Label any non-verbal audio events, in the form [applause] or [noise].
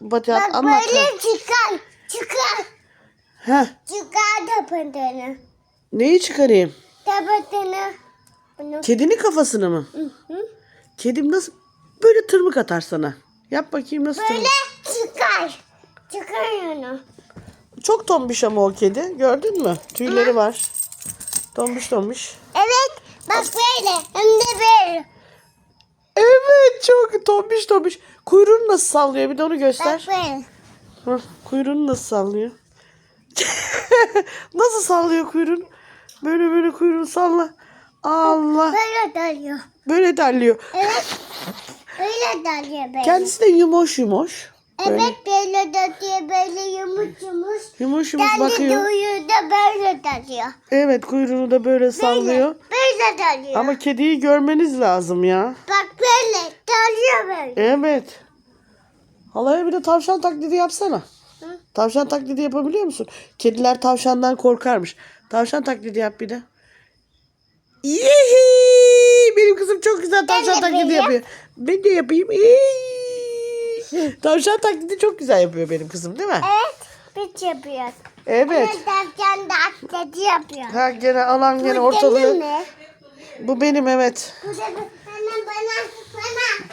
Batuhan Bak anlat. böyle çıkar. Çıkar. Heh, Çıkar tapatını. neyi çıkarayım? Tapatını. Bunu. Kedinin kafasını mı? Hı hı. Kedim nasıl böyle tırmık atar sana? Yap bakayım nasıl Böyle tırmık. çıkar. Çıkar onu. Çok tombiş ama o kedi. Gördün mü? Tüyleri var. Tombiş tombiş. Evet. Bak böyle. Hem de böyle. Tombiş tombiş. Kuyruğunu nasıl sallıyor bir de onu Bak göster. böyle. Hah, kuyruğunu nasıl sallıyor? [laughs] nasıl sallıyor kuyruğunu? Böyle böyle kuyruğunu salla. Allah. Böyle dalıyor. Böyle derliyor. Evet. Öyle dalıyor böyle. Kendisi de yumuş yumuş. Böyle Evet böyle dalıyor. Böyle yumuş yumuş. yumuş yumuş Kendi bakıyor. duyuyor da böyle dalıyor. Evet kuyruğunu da böyle sallıyor. Böyle dalıyor. Ama kediyi görmeniz lazım ya. Bak dalıyor böyle. Evet. Halaya bir de tavşan taklidi yapsana. Hı? Tavşan taklidi yapabiliyor musun? Kediler tavşandan korkarmış. Tavşan taklidi yap bir de. Yehi! Benim kızım çok güzel tavşan taklidi yapayım. yapıyor. Ben de yapayım. Yehi! Tavşan taklidi çok güzel yapıyor benim kızım değil mi? Evet. Biz yapıyoruz. Evet. Derken de atleti yapıyor. Ha gene alan gene Bu ortalığı. mi? Bu benim evet. Bu da 妈妈，妈妈，妈妈。